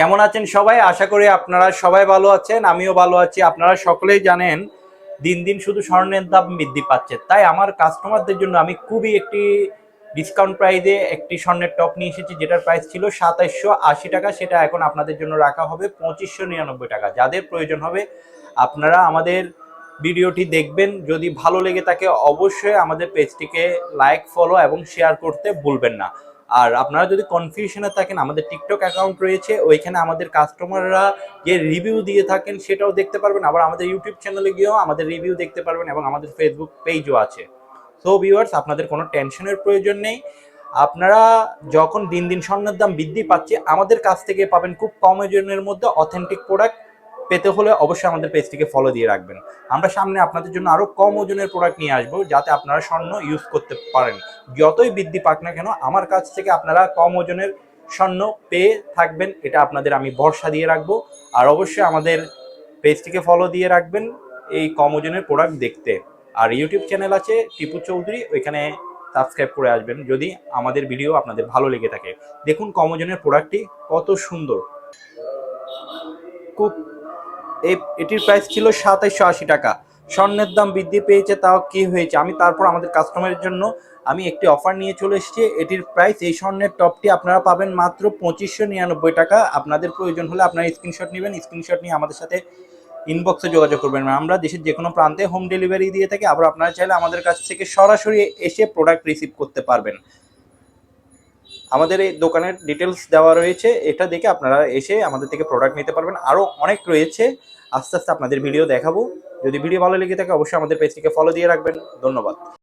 কেমন আছেন সবাই? আশা করি আপনারা সবাই ভালো আছেন, আমিও ভালো আছি। আপনারা সকলেই জানেন, দিন দিন শুধু স্বর্ণের দাম বৃদ্ধি পাচ্ছে। তাই আমার কাস্টমারদের জন্য আমি খুবই একটি ডিসকাউন্ট প্রাইজে একটি স্বর্ণের টপ নিয়ে এসেছি, যেটার প্রাইস ছিল সাতাইশশো আশি টাকা। সেটা এখন আপনাদের জন্য রাখা হবে পঁচিশশো নিরানব্বই টাকা। যাদের প্রয়োজন হবে, আপনারা আমাদের ভিডিওটি দেখবেন। যদি ভালো লেগে থাকে, অবশ্যই আমাদের পেজটিকে লাইক ফলো এবং শেয়ার করতে ভুলবেন না। আর আপনারা যদি কনফিউশনে থাকেন, আমাদের টিকটক অ্যাকাউন্ট রয়েছে, ওইখানে আমাদের কাস্টমাররা যে রিভিউ দিয়ে থাকেন, সেটাও দেখতে পারবেন। আবার আমাদের ইউটিউব চ্যানেলে গিয়েও আমাদের রিভিউ দেখতে পারবেন এবং আমাদের ফেসবুক পেজও আছে। সো ভিউয়ার্স আপনাদের কোনো টেনশনের প্রয়োজন নেই। আপনারা যখন দিন দিন স্বর্ণের দাম বৃদ্ধি পাচ্ছে, আমাদের কাছ থেকে পাবেন খুব কম ওজনের মধ্যে অথেন্টিক প্রোডাক্ট পেতে হলে অবশ্যই আমাদের পেজটিকে ফলো দিয়ে রাখবেন। আমরা সামনে আপনাদের জন্য আরও কম ওজনের প্রোডাক্ট নিয়ে আসব, যাতে আপনারা স্বর্ণ ইউজ করতে পারেন। যতই বৃদ্ধি পাক না কেন, আমার কাছ থেকে আপনারা কম ওজনের স্বর্ণ পেয়ে থাকবেন, এটা আপনাদের আমি ভরসা দিয়ে রাখব। আর অবশ্যই আমাদের পেজটিকে ফলো দিয়ে রাখবেন এই কম ওজনের প্রোডাক্ট দেখতে। আর ইউটিউব চ্যানেল আছে টিপু চৌধুরী, ওইখানে সাবস্ক্রাইব করে আসবেন, যদি আমাদের ভিডিও আপনাদের ভালো লেগে থাকে। দেখুন কম ওজনের প্রোডাক্টটি কত সুন্দর। খুব এই এটির প্রাইস ছিল সাতাইশশো আশি টাকা। স্বর্ণের দাম বৃদ্ধি পেয়েছে, তাও কি হয়েছে? আমি তারপর আমাদের কাস্টমারের জন্য আমি একটি অফার নিয়ে চলে এসেছি। এটির প্রাইস এই স্বর্ণের টপটি আপনারা পাবেন মাত্র পঁচিশশো নিরানব্বই টাকা। আপনাদের প্রয়োজন হলে আপনারা স্ক্রিনশট নেবেন। স্ক্রিনশট নিয়ে আমাদের সাথে ইনবক্সে যোগাযোগ করবেন। আমরা দেশের যে কোনো প্রান্তে হোম ডেলিভারি দিয়ে থাকি। আবার আপনারা চাইলে আমাদের কাছ থেকে সরাসরি এসে প্রোডাক্ট রিসিভ করতে পারবেন। আমাদের এই দোকানের ডিটেলস দেওয়া রয়েছে। এটা দেখে আপনারা এসে আমাদের থেকে প্রোডাক্ট নিতে পারবেন। আরও অনেক রয়েছে। আস্তে আস্তে আপনাদের ভিডিও দেখাবো। যদি ভিডিও ভালো লেগে থাকে, অবশ্যই আমাদের পেজটিকে ফলো দিয়ে রাখবেন। ধন্যবাদ।